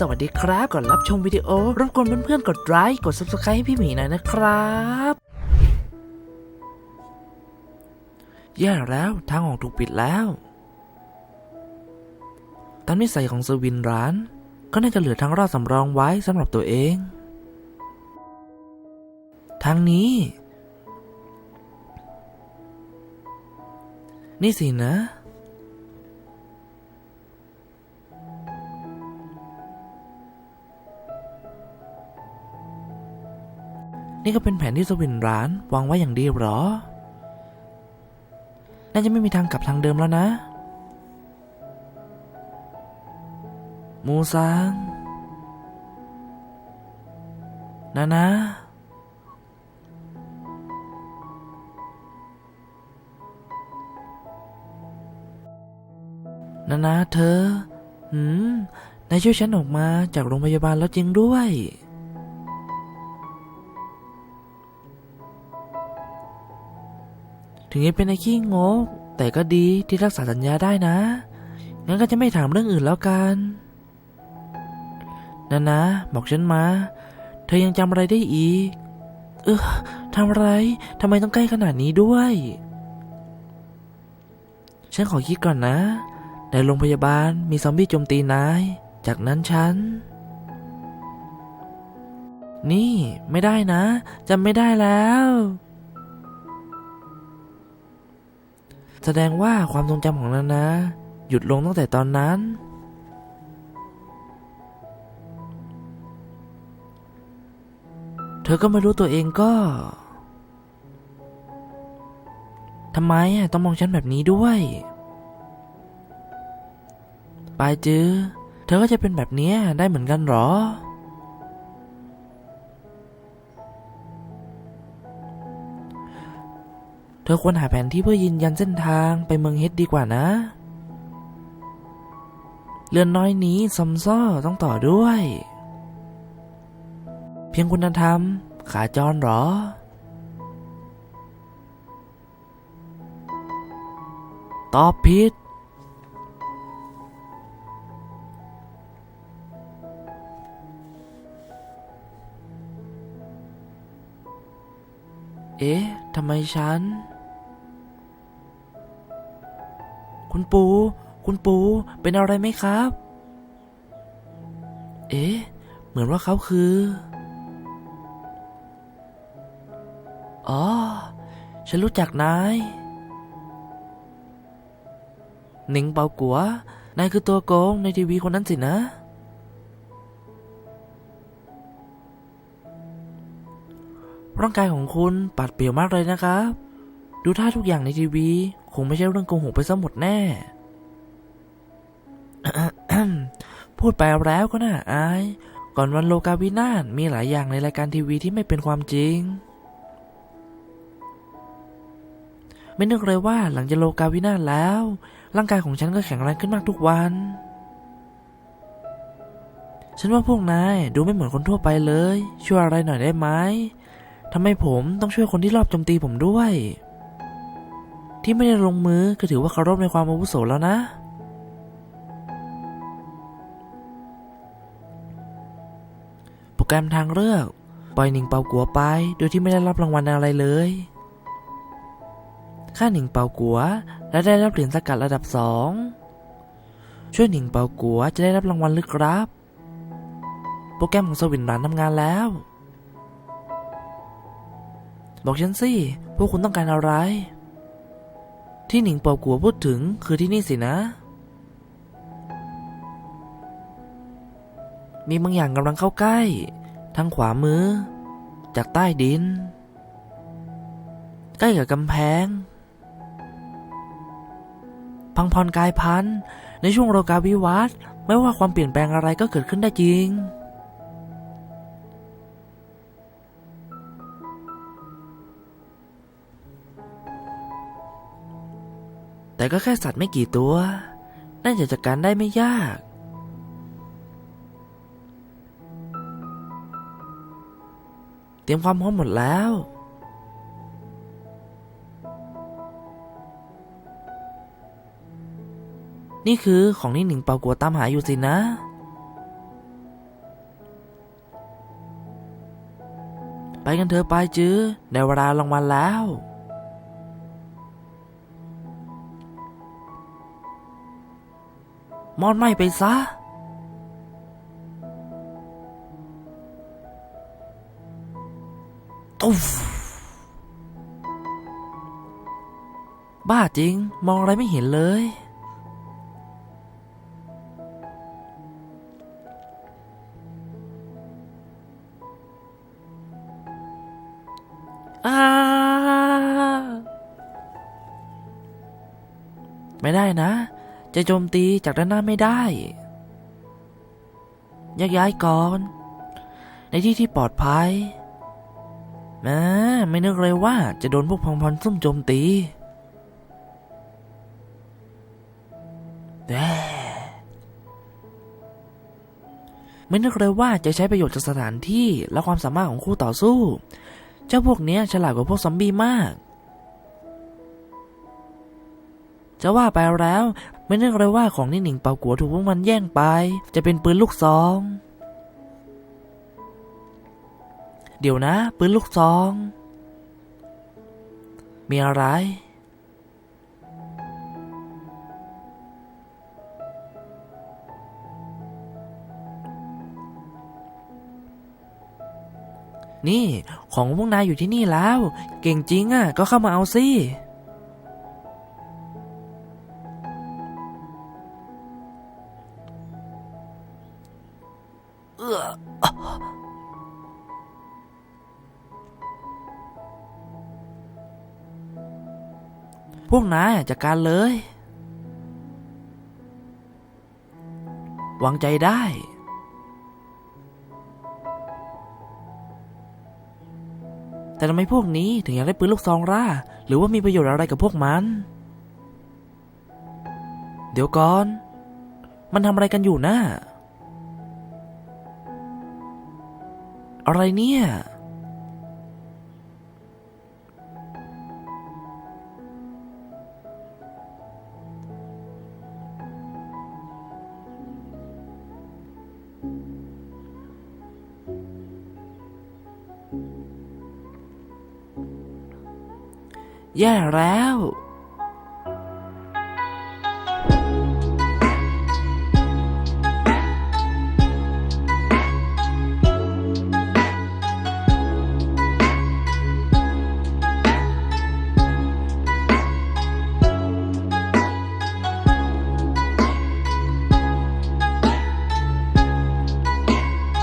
สวัสดีครับก่อนรับชมวิดีโอรบกวนเพื่อนๆกดไลค์กด subscribe ให้พี่หมีหน่อยนะครับแย่แล้วทางออกถูกปิดแล้วตามนิสัยของเซวินร้าน ก็น่าจะเหลือทางรอดสำรองไว้สำหรับตัวเอง ทางนี้ นี่สินะ นี่ก็เป็นแผนที่สวินร้านวางไว้อย่างดีหรอ น่าจะไม่มีทางกลับทางเดิมแล้วนะ มูซังนะนะ นะนะเธอ หืมนายช่วยฉันออกมาจากโรงพยาบาลแล้วจริงด้วย ถึงจะเป็นไอ้ขี้งก แต่ก็ดีที่รักษาสัญญาได้นะ งั้นก็จะไม่ถามเรื่องอื่นแล้วกันนะนะ บอกฉันมา เธอยังจำอะไรได้อีก เออทำอะไรทำไมต้องใกล้ขนาดนี้ด้วย ฉันขอคิดก่อนนะ ในโรงพยาบาลมีซอมบี้โจมตีนาย จากนั้นฉัน นี่ไม่ได้นะจำไม่ได้แล้ว แสดงว่าความทรงจำของนานาหยุดลงตั้งแต่ตอนนั้น เธอก็ไม่รู้ตัวเองก็ทำไมอะต้องมองฉันแบบนี้ด้วยปายจื้อเธอก็จะเป็นแบบเนี้ยได้เหมือนกันหรอ เธอควรหาแผนที่เพื่อยืนยันเส้นทางไปเมืองเฮดดีกว่านะ เรือนน้อยนี้ซอมซ่อต้องต่อด้วย เพียงคุณธรรม ขาจรเหรอ ตอบผิดเอ๊ะ ทำไมฉัน คุณปู คุณปู เป็นอะไรไหมครับ เอ๊ะ เหมือนว่าเขาคือ อ๋อ ฉันรู้จักนายหนิงเปากัว นายคือตัวโกงในทีวีคนนั้นสินะ ร่างกายของคุณปัดเปรียวมากเลยนะครับ ดูท่าทุกอย่างในทีวี คงไม่ใช่เรื่องโกหกไปซะหมดแน่ พูดไปแล้วก็น่าอาย ก่อนวันโลกาวินาศมีหลายอย่างในรายการทีวีที่ไม่เป็นความจริง ไม่นึกเลยว่าหลังจากโลกาวินาศแล้ว ร่างกายของฉันก็แข็งแรงขึ้นมากทุกวัน ฉันว่าพวกนายดูไม่เหมือนคนทั่วไปเลย ช่วยอะไรหน่อยได้ไหมทำไมผมต้องช่วยคนที่รอบโจมตีผมด้วย ที่ไม่ได้ลงมือก็ถือว่าเคารพในความอาวุโสแล้วนะ โปรแกรมทางเลือก ปล่อยหนิงเปากัวไป โดยที่ไม่ได้รับรางวัลอะไรเลยค่าหนิงเปากัว และได้รับเหรียญสกัดระดับสองช่วยหนิงเปากัวจะได้รับรางวัลลึกลับ โปรแกรมของสวินรันทำงานแล้ว บอกฉันสิพวกคุณต้องการอะไร ที่หนิงเปากัวพูดถึงคือที่นี่สินะ มีบางอย่างกำลังเข้าใกล้ ทางขวามือ จากใต้ดิน ใกล้กับกำแพง พังพรกายพันในช่วงโรกาวิวัตน์ไม่ว่าความเปลี่ยนแปลงอะไรก็เกิดขึ้นได้จริง แต่ก็แค่สัตว์ไม่กี่ตัว น่าจะจัดการได้ไม่ยาก เตรียมความพร้อมหมดแล้ว นี่คือของนี่หนิงเปากัวตามหาอยู่สินะไปกันเถอะไปจื้อในเวลารางวัลแล้ว มอดไหม้ไปซะ ตุ๊ฟบ้าจริง มองอะไรไม่เห็นเลยอาไม่ได้นะ จะโจมตีจากด้านหน้าไม่ได้แยกย้ายก่อน ในที่ที่ปลอดภัยแม่ไม่นึกเลยว่าจะโดนพวกพองพรซุ่มโจมตีแด่ไม่นึกเลยว่าจะใช้ประโยชน์จากสถานที่และความสามารถของคู่ต่อสู้ เจ้าพวกนี้ฉลาดกว่าพวกซอมบี้มาก จะว่าไปแล้ว ไม่นึกเลยว่าของที่หนิงเป่ากัวถูกพวกมันแย่งไป จะเป็นปืนลูกซอง เดี๋ยวนะ ปืนลูกซอง มีอะไรนี่ ของพวกนายอยู่ที่นี่แล้ว เก่งจริงอะ ก็เข้ามาเอาสิ เออพวกนายจัดการเลย วางใจได้ แต่ทำไมพวกนี้ถึงอยากได้ปืนลูกซองล่ะหรือว่ามีประโยชน์อะไรกับพวกมัน เดี๋ยวก่อน มันทำอะไรกันอยู่นะ่ะ อะไรเนี่ย แย่แล้ว